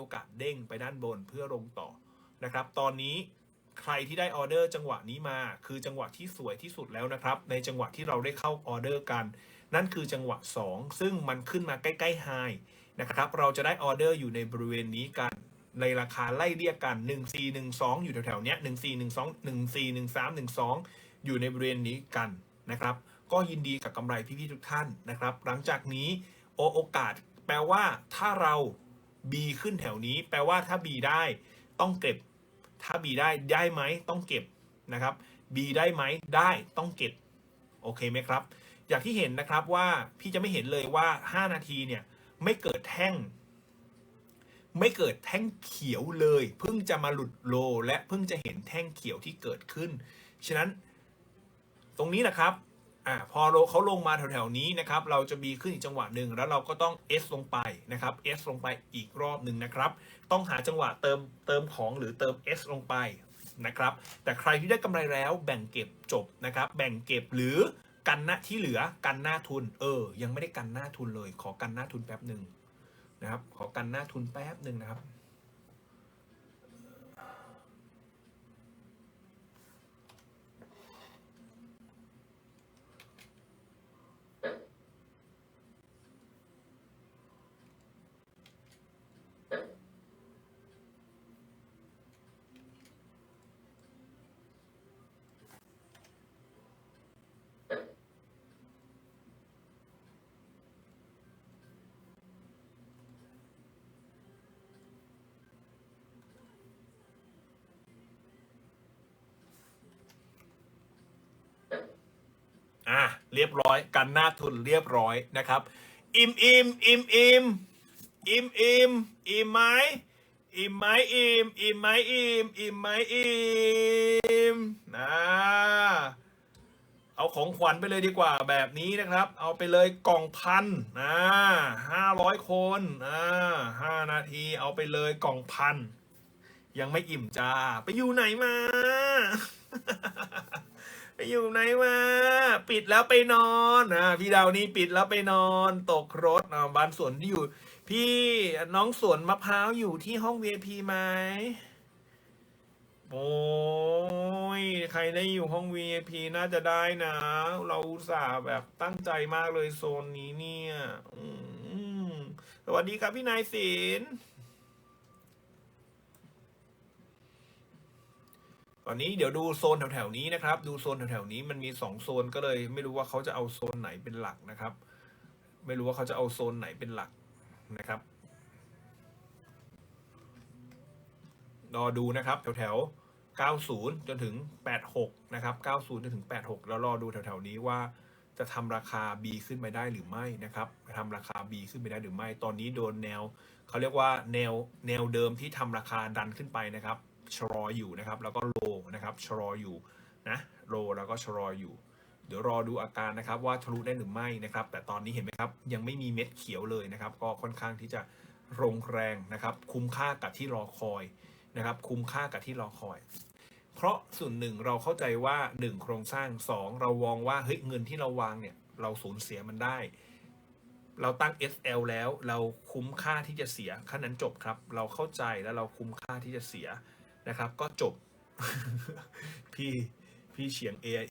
โอกาสเด้งไปด้านบนเพื่อลงต่อนะครับ ตอนนี้ใครที่ได้ออเดอร์จังหวะนี้มา คือจังหวะที่สวยที่สุดแล้วนะครับ ในจังหวะที่เราได้เข้าออเดอร์กัน นั่นคือจังหวะ 2 ซึ่งมันขึ้นมาใกล้ๆไฮนะครับ เราจะได้ออเดอร์อยู่ในบริเวณนี้กันในราคาไล่เรียกกัน 1412 อยู่แถวๆเนี้ย1412 1413 12 อยู่ในบริเวณนี้กันนะครับ ก็ยินดีกับกำไรพี่ๆทุกท่านนะครับ หลังจากนี้โอโอกาสแปลว่าถ้าเรา B ขึ้นแถวนี้ แปลว่าถ้า B ได้ต้องเก็บ ถ้า B ได้ได้ไหมต้องเก็บนะครับ B ได้ไหมได้ต้องเก็บโอเคไหมครับ อย่างที่เห็นนะครับว่าพี่จะไม่เห็นเลยว่า 5 นาทีเนี่ยไม่เกิดแท่ง ไม่เกิดแท่งเขียวเลย เพิ่งจะมาหลุดโล และเพิ่งจะเห็นแท่งเขียวที่เกิดขึ้น ฉะนั้นตรงนี้นะครับ อ่าพอเขาลงมาแถวๆนี้นะครับเราจะมีขึ้นอีกจังหวะหนึ่งแล้วเราก็ต้อง S ลงไปนะครับ S ลงไปอีกรอบหนึ่งนะครับ ต้องหาจังหวะเติมเติมของหรือเติม S ลงไปนะครับแต่ใครที่ได้กำไรแล้วแบ่งเก็บจบนะครับแบ่งเก็บหรือกันหน้าที่เหลือกันหน้าทุน เออ ยังไม่ได้กันหน้าทุนเลย ขอกันหน้าทุนแป๊บหนึ่งนะครับขอกันหน้าทุนแป๊บหนึ่งนะครับ อะ เรียบร้อย กันหน้าทุนเรียบร้อยนะครับ อิ่มอิ่มอิ่มอิ่มอิ่มอิ่มอิ่มไหมอิ่มไหมอิ่มอิ่มไหมอิ่มอิ่มไหมอิ่มนะเอาของขวัญไปเลยดีกว่าแบบนี้นะครับ เอาไปเลยกล่องพันนะห้าร้อยคนอ่าห้านาทีเอาไปเลยกล่องพันยังไม่อิ่มจ้า ไปอยู่ไหนมา ไปอยู่ไหนมาปิดแล้วไปนอนอ่าพี่ดาวนี่ปิดแล้วไปนอนตกรถอ่าบ้านสวนที่อยู่ พี่น้องสวนมะพร้าวอยู่ที่ห้อง VIP ไหมโอ้ยใครได้อยู่ห้อง VIP น่าจะได้นะ เราอุตส่าห์แบบตั้งใจมากเลยโซนนี้เนี่ยสวัสดีครับพี่นายศิลป์ อนนี้เดี๋ยวดูโซนแถวๆนี้นะครับ ดูโซนแถวๆนี้มันมีสองโซนก็เลย ไม่รู้ว่าเขาจะเอาโซนไหนเป็นหลักนะครับ ไม่รู้ว่าเขาจะเอาโซนไหนเป็นหลักนะครับรอดูนะครับแถวๆ 90 จนถึง 86 นะครับ 90 จนถึง 86 แล้วรอดูแถวๆ นี้ว่าจะทำราคา B ขึ้นไปได้หรือไม่นะครับทำราคา B ขึ้นไปได้หรือไม่ ตอนนี้โดนแนว เขาเรียกว่าแนวแนวเดิมที่ทำราคาดันขึ้นไปนะครับ ชะลออยู่นะครับ แล้วก็โลนะครับชะลออยู่นะโลแล้วก็ชะลออยู่ เดี๋ยวรอดูอาการนะครับว่าทะลุได้หรือไม่นะครับ แต่ตอนนี้เห็นไหมครับยังไม่มีเม็ดเขียวเลยนะครับ ก็ค่อนข้างที่จะลงแรงนะครับ คุ้มค่ากับที่รอคอยนะครับ คุ้มค่ากับที่รอคอย เพราะส่วนหนึ่งเราเข้าใจว่า 1 โครงสร้าง 2 เราวองว่าเฮ้ยเงินที่เราวางเนี่ยเราสูญเสียมันได้ เราตั้ง SL แล้วเราคุ้มค่าที่จะเสียขั้นนั้นจบครับ เราเข้าใจแล้วเราคุ้มค่าที่จะเสีย นะครับ ก็จบ พี่พี่เฉียง AI